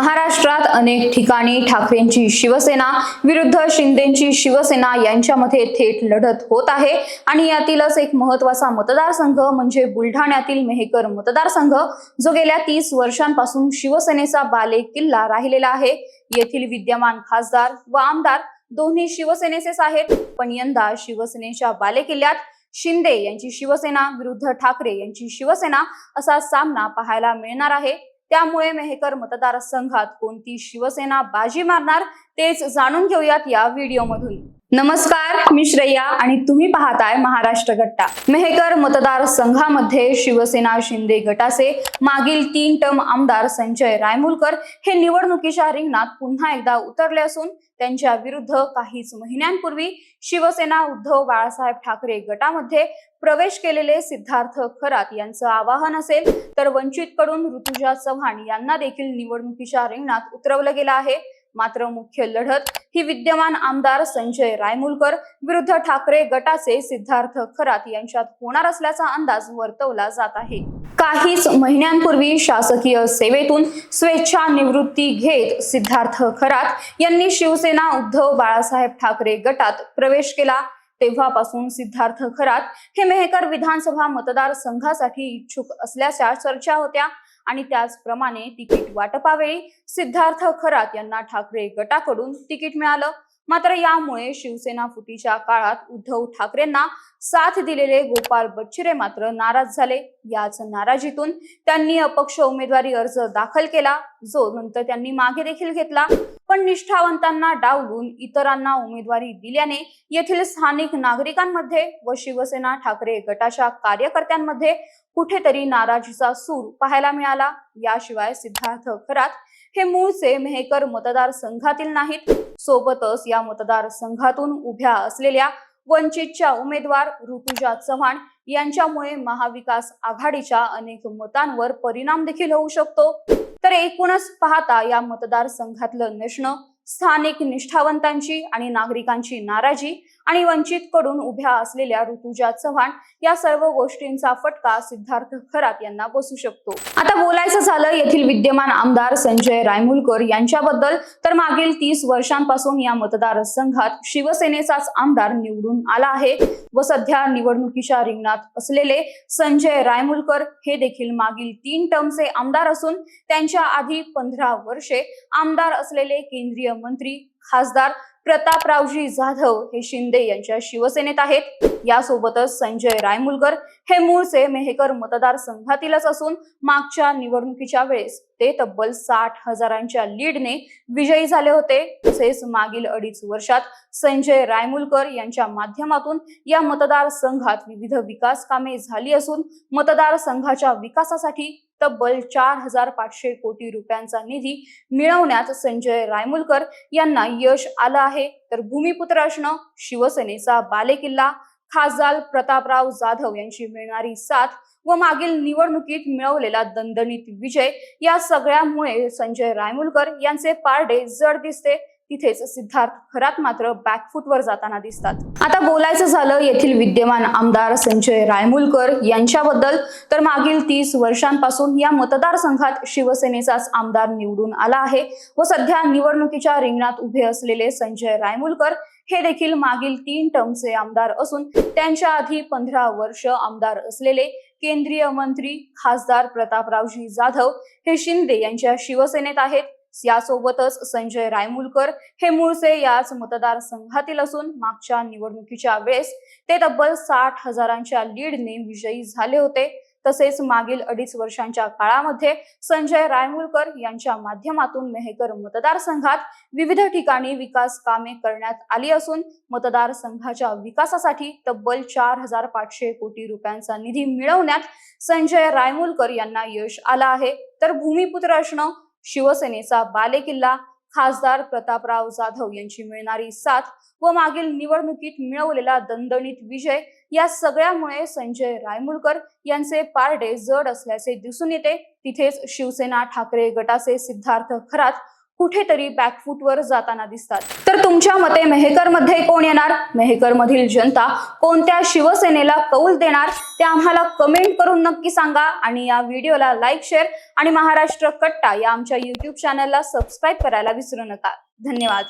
महाराष्ट्रात अनेक ठिकाणी ठाकरेंची शिवसेना विरुद्ध शिंदेची शिवसेना यांच्यामध्ये थेट लढत होत आहे. आणि यातीलच एक महत्त्वाचा मतदारसंघ म्हणजे बुलढाण्यातील मेहकर मतदारसंघ जो गेल्या तीस वर्षांपासून शिवसेनेचा बाले किल्ला राहिलेला आहे. येथील विद्यमान खासदार व आमदार दोन्ही शिवसेनेचेच आहेत. पण यंदा शिवसेनेच्या बालेकिल्ल्यात शिंदे यांची शिवसेना विरुद्ध ठाकरे यांची शिवसेना असा सामना पाहायला मिळणार आहे. त्यामुळे मेहकर मतदारसंघात कोणती शिवसेना बाजी मारणार? तेच जाणून घेऊयात या व्हिडिओमधून. नमस्कार मी श्रेया आणि तुम्ही पाहताय महाराष्ट्र गट्टा. मेहकर मतदारसंघामध्ये शिवसेना शिंदे गटाचे मागील तीन टर्म आमदार संजय रायमुलकर हे निवडणुकीच्या रिंगणात पुन्हा एकदा उतरले असून त्यांच्या विरुद्ध काहीच महिन्यांपूर्वी शिवसेना उद्धव बाळासाहेब ठाकरे गटामध्ये प्रवेश केलेले सिद्धार्थ खरात यांचं आवाहन असेल तर वंचितकडून ऋतुजा चव्हाण यांना देखील निवडणुकीच्या रिंगणात उतरवलं गेलं आहे. मात्र मुख्य लढत ही विद्यमान आमदार संजय रायमुलकर विरुद्ध ठाकरे गटाचे सिद्धार्थ खरात यांच्यात होणार असल्याचा अंदाज वर्तवला जात आहे. काहीच महिन्यांपूर्वी शासकीय सेवेतून स्वेच्छा निवृत्ती घेत सिद्धार्थ खरात यांनी शिवसेना उद्धव बाळासाहेब ठाकरे गटात प्रवेश केला. तेव्हापासून सिद्धार्थ खरात हे मेहकर विधानसभा मतदारसंघासाठी इच्छुक असल्याच्या चर्चा होत्या. आणि त्याचप्रमाणे तिकीट वाटपावेळी सिद्धार्थ खरात यांना ठाकरे गटाकडून तिकीट मिळालं. मात्र यामुळे शिवसेना फुटीच्या काळात उद्धव ठाकरेंना साथ दिलेले गोपाल बच्चिरे मात्र नाराज झाले. याच नाराजीतून त्यांनी अपक्ष उमेदवारी अर्ज दाखल केला. जो नंतर त्यांनी मागे देखील घेतला. पण निष्ठावंतांना डावलून इतरांना उमेदवारी दिल्याने येथील स्थानिक नागरिकांमध्ये व शिवसेना ठाकरे गटाच्या कार्यकर्त्यांमध्ये कुठेतरी नाराजीचा सूर पाहायला मिळाला. याशिवाय सिद्धार्थ खरात हे मूळचे मेहकर मतदारसंघातील नाहीत. सोबतच या मतदारसंघातून उभ्या असलेल्या वंचितच्या उमेदवार ऋतुजा चव्हाण यांच्यामुळे महाविकास आघाडीच्या अनेक मतांवर परिणाम देखील होऊ शकतो. तर एकूणच पाहता या मतदारसंघातलं नसणं स्थानिक निष्ठावंतांची आणि नागरिकांची नाराजी आणि वंचित कडून उभ्या असलेल्या ऋतुजा चव्हाण या सर्व गोष्टींचा फटका सिद्धार्थ खरात यांना बसू शकतो. आता बोलायचं झालं येथील विद्यमान आमदार संजय रायमुलकर यांच्याबद्दल तर मागील तीस वर्षांपासून या मतदारसंघात शिवसेनेचाच आमदार निवडून आला आहे व सध्या निवडणुकीच्या रिंगणात असलेले संजय रायमुलकर हे देखील मागील तीन टर्मचे आमदार असून त्यांच्या आधी पंधरा वर्षे आमदार असलेले केंद्रीय मंत्री खासदार प्रतापरावजी जाधव हे शिंदे यांच्या शिवसेनेत आहेत. यासोबतच संजय रायमुलकर हे मूळचे मेहकर मतदारसंघातीलच असून मागच्या निवडणुकीच्या वेळेस ते तब्बल साठ हजारांच्या लीडने विजयी झाले होते. तसेच मागील अडीच वर्षात संजय रायमुलकर यांच्या माध्यमातून या मतदारसंघात विविध विकास कामे झाली असून मतदारसंघाच्या विकासासाठी तब्बल चार हजार पाचशे कोटी रुपयांचा निधी मिळवण्यात संजय रायमुलकर यांना यश आलं आहे. तर भूमिपुत्र असणं शिवसेनेचा बालेकिल्ला खासदार प्रतापराव जाधव यांची मिळणारी साथ व मागील निवडणुकीत मिळवलेला दणदणीत विजय या सगळ्यामुळे संजय रायमुलकर यांचे पारडे जड दिसते. तिथेच सिद्धार्थ खरात मात्र बॅकफूटवर जाताना दिसतात. आता बोलायचं झालं येथील विद्यमान आमदार संजय रायमुलकर यांच्याबद्दल तर मागील तीस वर्षांपासून या मतदारसंघात शिवसेनेचाच आमदार निवडून आला आहे व सध्या निवडणुकीच्या रिंगणात उभे असलेले संजय रायमुलकर हे देखील मागील तीन टर्मचे आमदार असून त्यांच्या आधी पंधरा वर्ष आमदार असलेले केंद्रीय मंत्री खासदार प्रतापरावजी जाधव हे शिंदे यांच्या शिवसेनेत आहेत. यासोबतच संजय रायमुलकर हे मूळचे याच मतदारसंघातील असून मागच्या निवडणुकीच्या वेळेस ते तब्बल साठ हजारांच्या लीडने विजयी झाले होते. तसेच मागील अडीच वर्षांच्या काळामध्ये संजय रायमुलकर यांच्या माध्यमातून मेहकर मतदारसंघात विविध ठिकाणी विकास कामे करण्यात आली असून मतदारसंघाच्या विकासासाठी तब्बल चार हजार पाचशे कोटी रुपयांचा निधी मिळवण्यात संजय रायमुलकर यांना यश आलं आहे. तर भूमिपुत्र असणं शिवसेनेचा बालेकिल्ला खासदार प्रतापराव जाधव यांची मिळणारी साथ व मागील निवडणुकीत मिळवलेला दणदणीत विजय या सगळ्यामुळे संजय रायमुलकर यांचे पारडे जड असल्याचे दिसून येते. तिथेच शिवसेना ठाकरे गटाचे सिद्धार्थ खरात कुठेतरी बॅकफूटवर जाताना दिसतात. तर तुमच्या मते मेहकरमध्ये कोण येणार? मेहकर मधील जनता कोणत्या शिवसेनेला कौल देणार? ते आम्हाला कमेंट करून नक्की सांगा आणि या व्हिडिओला लाईक शेअर आणि महाराष्ट्र कट्टा या आमच्या युट्यूब चॅनलला सबस्क्राईब करायला विसरू नका. धन्यवाद.